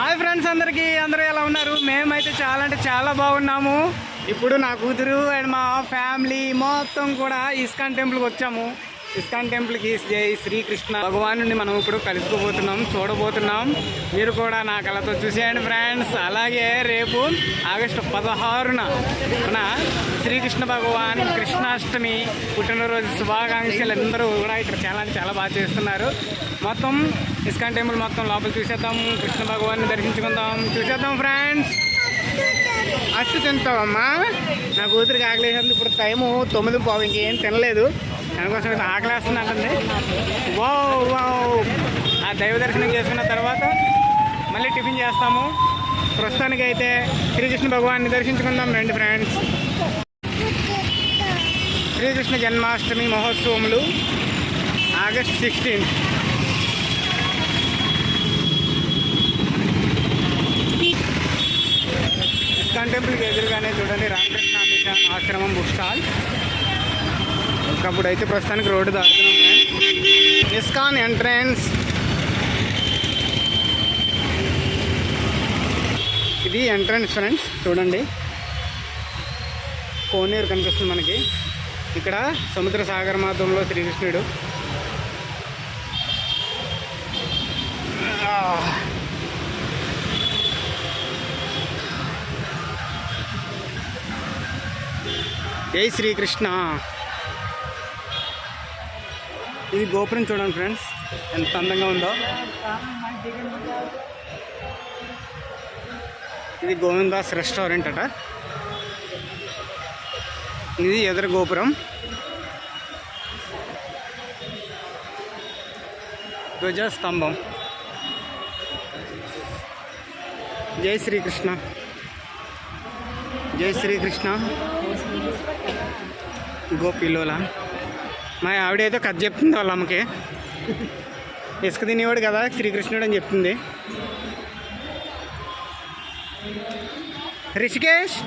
Hi friends అందరికీ అందరూ ఎలా ఉన్నారు? మేమైతే చాలా అంటే చాలా బాగున్నాము. ఇప్పుడు నా కూతురు అండ్ మా ఫ్యామిలీ మొత్తం కూడా ఇస్కాన్ టెంపుల్కి వచ్చాము. ఇస్కాన్ టెంపుల్కి జై శ్రీకృష్ణ. భగవానుడిని మనం ఇప్పుడు కలుసుకోబోతున్నాం చూడబోతున్నాం. మీరు కూడా నా కళతో చూసేయండి ఫ్రెండ్స్. అలాగే రేపు ఆగస్టు పదహారున మన శ్రీకృష్ణ భగవాన్ కృష్ణాష్టమి పుట్టినరోజు శుభాకాంక్షలు అందరూ కూడా ఇక్కడ చాలా చాలా బాగా చేస్తున్నారు. మొత్తం ఇస్కాన్ టెంపుల్ మొత్తం లోపల చూసేద్దాం. కృష్ణ భగవాన్ని దర్శించుకుందాం. చూసేద్దాం ఫ్రెండ్స్. అస్సు తింటావమ్మా. నా కూతురికి ఆకలేసినందుకు ఇప్పుడు టైము తొమ్మిది పావు ఇంకేం తినలేదు. దానికోసం ఇది ఆకలేస్తుంది అంటుంది వావ్. వో ఆ దైవ దర్శనం చేసుకున్న తర్వాత మళ్ళీ టిఫిన్ చేస్తాము. ప్రస్తుతానికి అయితే శ్రీకృష్ణ భగవాన్ని దర్శించుకుందాం రండి ఫ్రెండ్స్. శ్రీకృష్ణ జన్మాష్టమి మహోత్సవములు ఆగస్ట్ సిక్స్టీన్త్ ఇస్కాన్ టెంపుల్కి ఎదురుగానే చూడండి రామకృష్ణ మిషన్ ఆశ్రమం బుక్ స్టాల్. ఒకప్పుడు అయితే ప్రస్తుతానికి రోడ్డు దాటుతున్నాం ఇస్కాన్ ఎంట్రన్స్. ఇది ఎంట్రన్స్ ఫ్రెండ్స్ చూడండి. కోనేరు కనిపిస్తుంది మనకి. ఇక్కడ సముద్ర సాగర మాతంలో శ్రీకృష్ణుడు. జై శ్రీకృష్ణ. ఇది గోపురం చూడండి ఫ్రెండ్స్. ఎంత అందంగా ఉందో. ఇది గోవిందాస్ రెస్టారెంట్ అట. ఇది ఎదురు గోపురం. ధ్వజస్తంభం. జై శ్రీకృష్ణ. జై శ్రీకృష్ణ. గోపిలోలా. మా ఆవిడ ఏదో కథ చెప్తుంది వాళ్ళ అమ్మకి. ఇసుక తినేవాడు కదా శ్రీకృష్ణుడు అని చెప్తుంది. రిషికేష్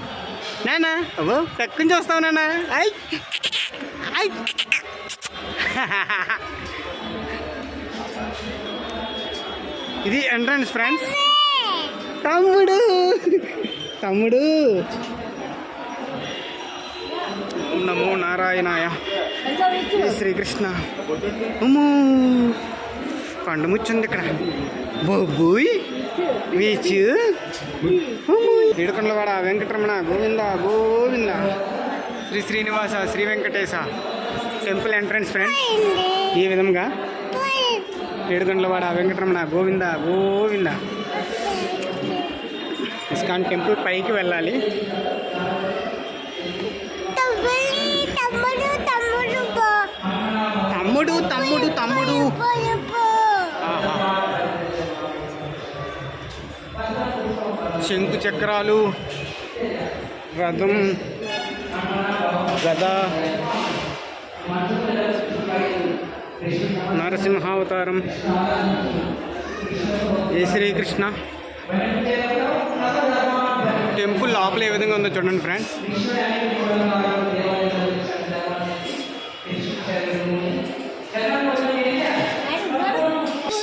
నానా అవ్వో తక్కువ చూస్తావు నాన్న. ఐ. ఐ. ఇది ఎంట్రన్స్ ఫ్రెండ్స్ తమ్ముడు. తమ్ముడు. నమో నారాయణాయ. శ్రీకృష్ణ. అమ్మో పండు ముచ్చుంది ఇక్కడ. బొబ్బుయ్ బీచ్ ఏడుకొండలవాడ Venkataramana Govinda Govinda. Sri Srinivasa Sri Venkatesha temple entrance friends. ఈ విధంగా ఏడుకొండలవాడ వెంకటరమణ గోవింద గోవింద. ఇస్కాన్ టెంపుల్ పైకి వెళ్ళాలి. తమ్ముడు తమ్ముడు. శంకు చక్రాలు రథం గద నరసింహావతారం ఏ శ్రీకృష్ణ. టెంపుల్ లోపల ఏ విధంగా ఉందో చూడండి ఫ్రెండ్స్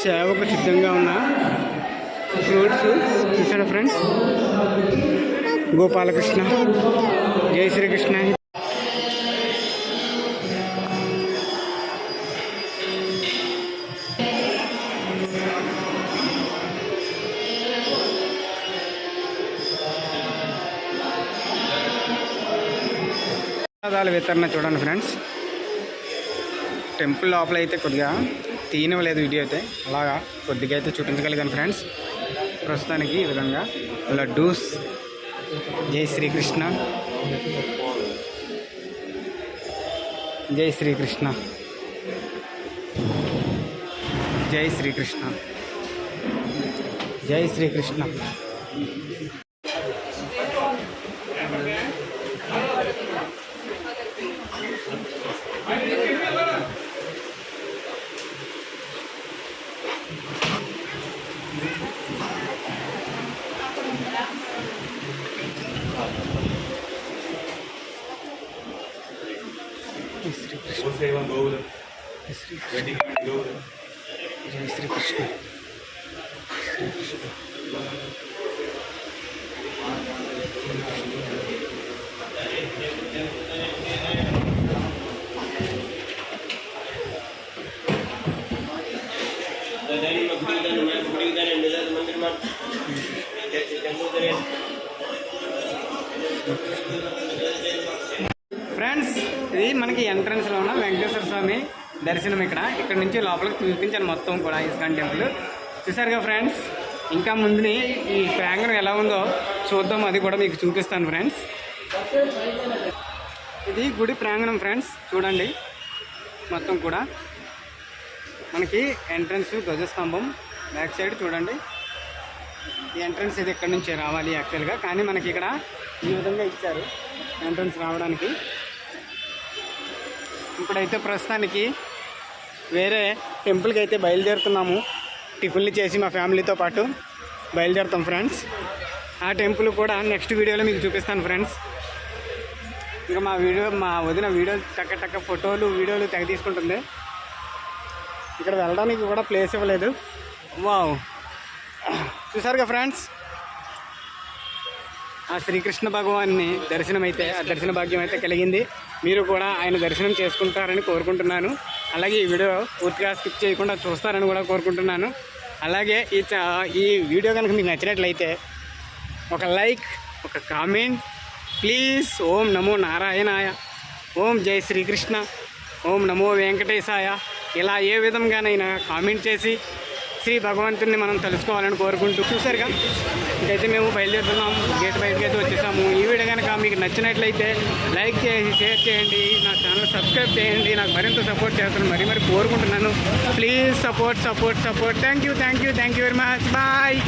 సేవకు సిద్ధంగా ఉన్న ఫ్రూట్స్ చూసారా ఫ్రెండ్స్? గోపాలకృష్ణ జై శ్రీకృష్ణ. ప్రసాదాల వితరణ చూడండి ఫ్రెండ్స్. టెంపుల్ లోపల అయితే కొద్దిగా తీయనివ్వలేదు వీడియో అయితే. అలాగా కొద్దిగా అయితే చూపించగలిగాను ఫ్రెండ్స్. ప్రస్తుతానికి ఈ విధంగా లడ్డూస్. జై శ్రీకృష్ణ. జై శ్రీకృష్ణ. జై శ్రీకృష్ణ. జై శ్రీకృష్ణ. శ్రీకృష్ణ గోసేవం గోవులం జై శ్రీకృష్ణ వెండికి గోవులం జై శ్రీకృష్ణ శ్రీకృష్ణ ఫ్రెండ్స్ ఇది మనకి ఎంట్రన్స్లో ఉన్న వెంకటేశ్వర స్వామి దర్శనం ఇక్కడ. ఇక్కడ నుంచి లోపలికి చూపించాను మొత్తం కూడా ఇస్కాన్ టెంపుల్. చూసారుగా ఫ్రెండ్స్? ఇంకా ముందుని ఈ ప్రాంగణం ఎలా ఉందో చూద్దాం అది కూడా మీకు చూపిస్తాను ఫ్రెండ్స్. ఇది గుడి ప్రాంగణం ఫ్రెండ్స్ చూడండి. మొత్తం కూడా. మనకి ఎంట్రన్స్ ధ్వజస్తంభం బ్యాక్ సైడ్ చూడండి. ఈ ఎంట్రన్స్ ఇది ఇక్కడ నుంచి రావాలి యాక్చువల్గా కానీ మనకి ఇక్కడ ఈ విధంగా ఇచ్చారు ఎంట్రన్స్ రావడానికి. ఇప్పుడైతే ప్రస్తుతానికి వేరే టెంపుల్కి అయితే బయలుదేరుతున్నాము. టిఫిన్లు చేసి మా ఫ్యామిలీతో పాటు బయలుదేరుతాం ఫ్రెండ్స్ ఆ టెంపుల్ కూడా నెక్స్ట్ వీడియోలో మీకు చూపిస్తాను ఫ్రెండ్స్ ఇంకా మా వీడియో మా వదిన వీడియో టక్క టక్క ఫోటోలు వీడియోలు తెగ తీసుకుంటుంది. ఇక్కడ వెళ్ళడానికి కూడా ప్లేస్ ఇవ్వలేదు. వావ్ చూసారుగా ఫ్రెండ్స్ ఆ శ్రీకృష్ణ భగవాన్ని దర్శనం అయితే ఆ దర్శన భాగ్యం అయితే కలిగింది. మీరు కూడా ఆయన దర్శనం చేసుకుంటారని కోరుకుంటున్నాను. అలాగే ఈ వీడియో పూర్తిగా స్కిప్ చేయకుండా చూస్తారని కూడా కోరుకుంటున్నాను. అలాగే ఈ ఈ వీడియో కనుక మీకు నచ్చినట్లయితే ఒక లైక్ ఒక కామెంట్ ప్లీజ్ ఓం నమో నారాయణాయ ఓం జై శ్రీకృష్ణ ఓం నమో వెంకటేశాయ. ఇలా ఏ విధంగానైనా కామెంట్ చేసి శ్రీ భగవంతుని మనం తెలుసుకోవాలని కోరుకుంటూ చూసారుగా అయితే మేము బయలుదేరుతున్నాం. గేట్ బయటకి అయితే వచ్చేసాము. ఈ వీడియో కనుక మీకు నచ్చినట్లయితే లైక్ చేసి షేర్ చేయండి. నా ఛానల్ సబ్స్క్రైబ్ చేయండి. నాకు మరింత సపోర్ట్ చేస్తాను. మరీ మరి కోరుకుంటున్నాను. Please support support support. Thank you thank you thank you very much bye